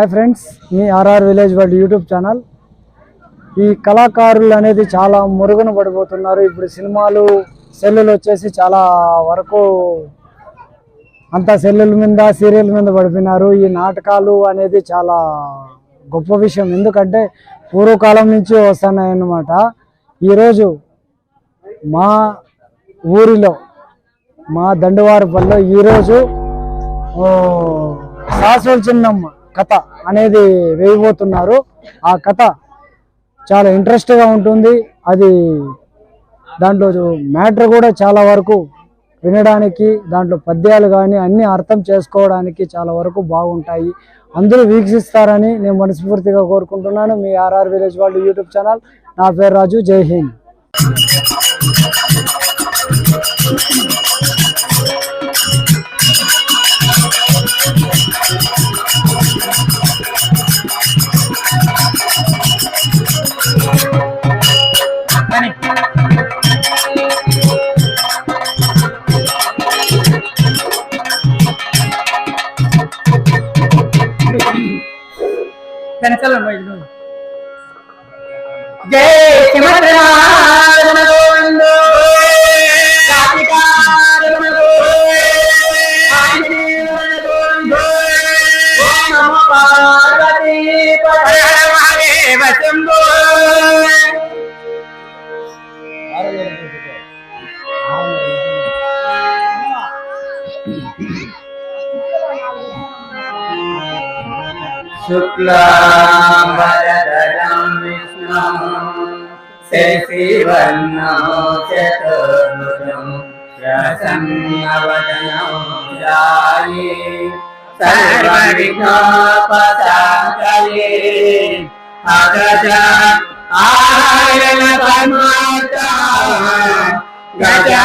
Hi friends మీ RR village world YouTube channel. ఈ కళాకారులు అనేది చాలా మురుగున పడిపోతున్నారు. ఇప్పుడు సినిమాలు సెల్లులు వచ్చేసి చాలా వరకు అంతా సెల్లుల మీద సీరియల్ మీద పడిపోయినారు. ఈ నాటకాలు అనేది చాలా గొప్ప విషయం. ఎందుకంటే పూర్వకాలం నుంచి వస్తున్నాయి అన్నమాట ఈరోజు మా ఊరిలో మా దండువారిపల్లిలో ఈరోజు ఓ, శాశ్వత చిన్నమ్మ కథ అనేది వేయబోతున్నారు. ఆ కథ చాలా ఇంట్రెస్ట్గా ఉంటుంది. అది దాంట్లో మ్యాటర్ కూడా చాలా వరకు వినడానికి దాంట్లో పద్యాలు కానీ అన్నీ అర్థం చేసుకోవడానికి చాలా వరకు బాగుంటాయి. అందరూ వీక్షిస్తారని నేను మనస్ఫూర్తిగా కోరుకుంటున్నాను. మీ ఆర్ఆర్ విలేజ్ వాళ్ళు యూట్యూబ్ ఛానల్. నా పేరు రాజు. జై హింద్. शुक्लाम्बरधरं विष्णुं शशिवर्णं चतुर्भुजं प्रसन्नवदनं जाये सर्वविघ्नोपसाकले अगजा आयन गजा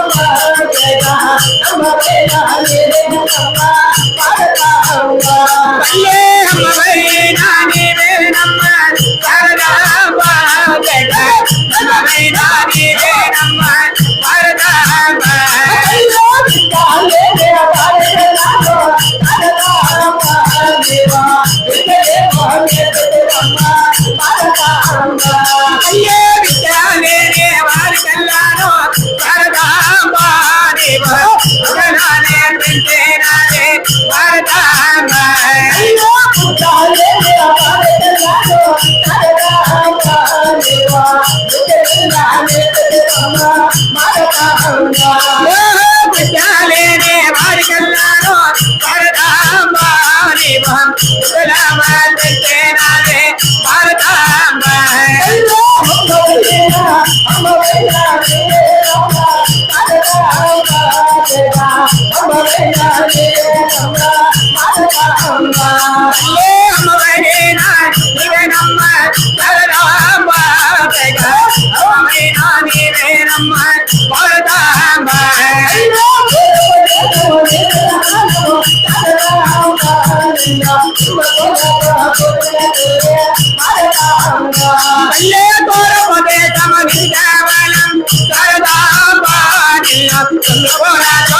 గురు అమ్మ పరబ్రహ్మ తస్మై శ్రీ గురువే అమ్మ Bye. తుల్లుకోలతో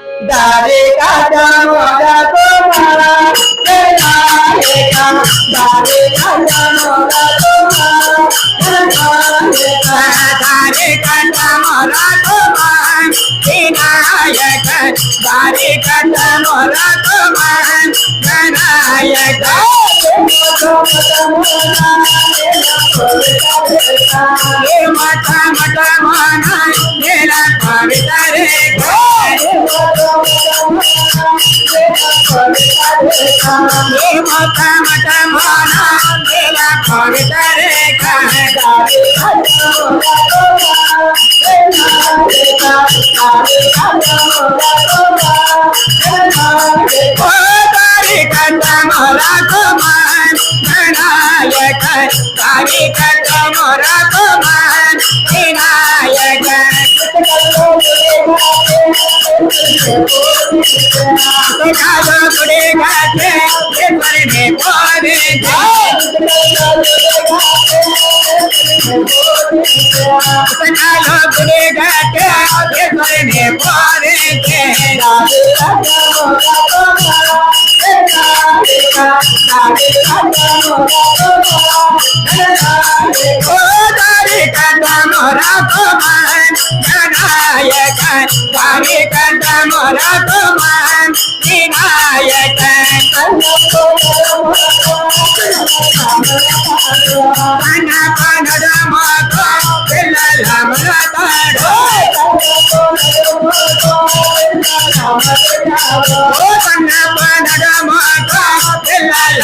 दारे का दामोदा तुम्हारा तो दारे का दारे का दामोदा तुम्हारा तो दारे का दामोदा तुम्हारा तो विनायक दारे का दामोदा तुम्हारा का ये माता मठ माना मेरा। पवित्र टमाना मेरा कौन करे कंदमोरा कुमार विनायक काली कंदमोरा कुमार विनायक सकालो के राधे राधा मोरा मोरा राधे राधा मोरा मोरा राधे ओ दारे कंदा मोरा तुम्हान विनायक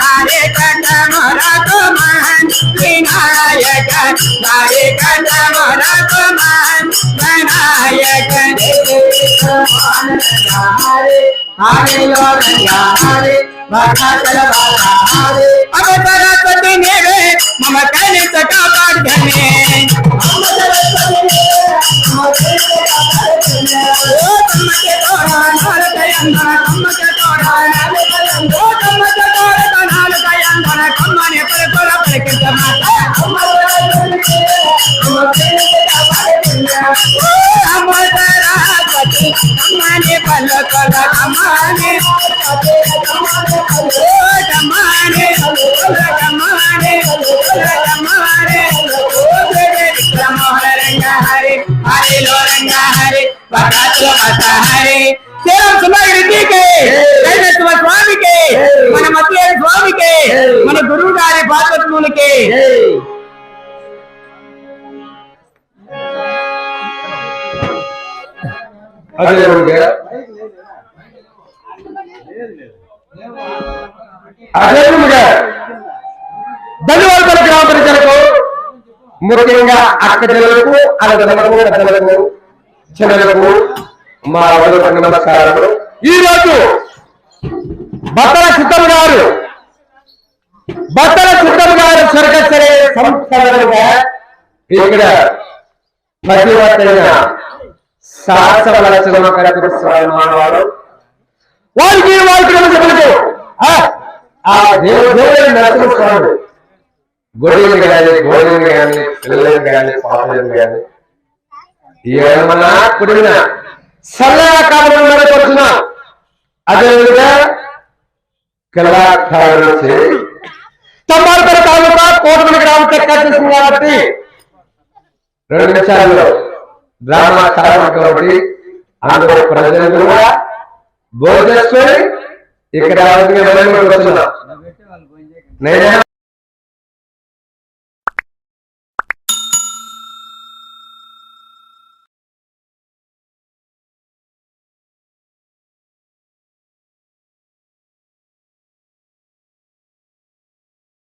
తారే నేవే మమ కలిత కాపాడుతనే ఓ తమ్మకే తోడా పలుకుల కమ్మని ఓ కమ్మని పలుకుల కమ్మని పలుకుల కమ్మని ఓ బేబే విక్రమోహర రంగ హరి హరిలో రంగ హరి వరాతుల మత హరి శ్రీరామ్ సుమగిరికి దైవత్వ స్వామికి మన మధ్య స్వామికి మన గురువు గారి భాగవతునికి అదేవిధంగా అదేవిధంగా ధన్యవాదాలు గ్రామ ప్రజలకు. ముఖ్యంగా అక్క జిల్లలకు అన్నదమ్ములకు పెద్దలకు చిన్నలకు మా వరకు నమస్కారాలు. ఈ రోజు బత్తల సిద్ధం గారు బత్తల చిత్తం గారు స్వర్గసరే సంస్కరణగా ఇక్కడ ప్రతివత్తైన శాస్త్ర లక్షణ మానవాడు వారికి వారికి నమస్కారాలు ఆ ఆ దేవుడు దేవుడు గొడవలు కానీ గోడలు కానీ పిల్లలు కానీ పాపలు కానీ ఏమన్నా కుడిన సల్లగా కాలంలో అదేవిధంగా కళాకారులు వచ్చి స్తంభాలపేట తాలూకా కోటమని గ్రామం కాబట్టి రెండు నిమిషాల్లో గ్రామ కాబట్టి అందరూ ప్రజలు కూడా భోజనం ఇక్కడ నేనే